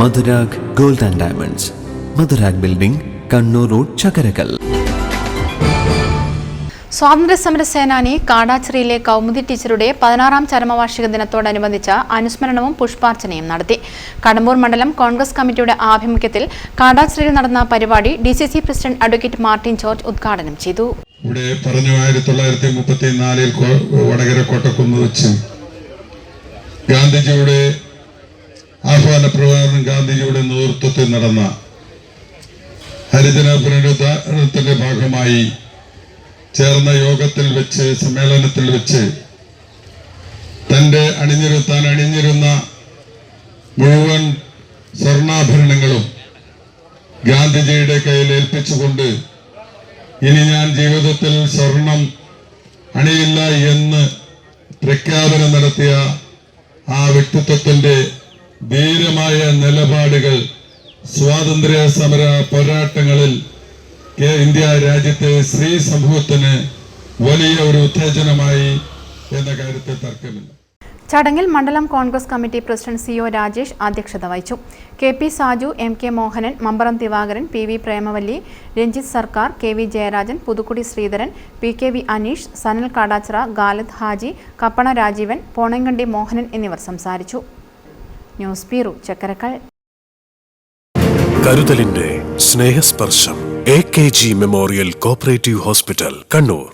Madhurag gold and diamonds. Madhurag building Kannur road Chakkarakkal. സ്വാതന്ത്ര്യസമര സേനാനി കാടാച്ചിറയിലെ കൗമുദി ടീച്ചറുടെ പതിനാറാം ചരമവാർഷിക ദിനത്തോടനുബന്ധിച്ച അനുസ്മരണവും പുഷ്പാർച്ചനയും നടത്തി. കടമ്പൂർ മണ്ഡലം കോൺഗ്രസ് കമ്മിറ്റിയുടെ ആഭിമുഖ്യത്തിൽ കാടാച്ചിറയിൽ നടന്ന പരിപാടി D C C president advocate Martin George ഉദ്ഘാടനം ചെയ്തു. ഇവിടെ പറഞ്ഞു ആയിരത്തി തൊള്ളായിരത്തി മുപ്പത്തി നാലിൽ വടകര കോട്ടക്കുന്ന് വെച്ച് ഗാന്ധിജിയുടെ ആഹ്വാന പ്രകാരം ഗാന്ധിജിയുടെ നേതൃത്വത്തിൽ നടന്ന ഹരിജന പുനരുദ്ധാരണത്തിന്റെ ഭാഗമായി ചേർന്ന യോഗത്തിൽ വെച്ച് സമ്മേളനത്തിൽ വെച്ച് തന്റെ അണിഞ്ഞിരുത്താൻ അണിഞ്ഞിരുന്ന മുഴുവൻ സ്വർണാഭരണങ്ങളും ഗാന്ധിജിയുടെ കയ്യിൽ ഏൽപ്പിച്ചുകൊണ്ട് ഇനി ഞാൻ ജീവിതത്തിൽ സ്വർണം അണിയില്ല എന്ന് പ്രഖ്യാപനം നടത്തിയ ആ വ്യക്തിത്വത്തിന്റെ ധീരമായ നിലപാടുകൾ സ്വാതന്ത്ര്യ സമര പോരാട്ടങ്ങളിൽ ഇന്ത്യ രാജ്യത്തെ സ്ത്രീ സമൂഹത്തിന് വലിയ ഒരു ഉത്തേജനമായി എന്ന കാര്യത്തിൽ തർക്കമില്ല. ചടങ്ങിൽ മണ്ഡലം Congress committee president C O Rajesh അധ്യക്ഷത വഹിച്ചു. K P Saju M K Mohanan Mambaram Divakaran P V Premavalli Ranjith Sarkar K V Jayarajan Puthukkudi Sreedharan P K V Aneesh Sanal Kadachira Galath Haji Kappana Rajeevan Ponankandi Mohanan എന്നിവർ സംസാരിച്ചു. News bureau Chakkarakkal. കരുതലിന്റെ Snehasparsham A K G memorial cooperative hospital Kannur.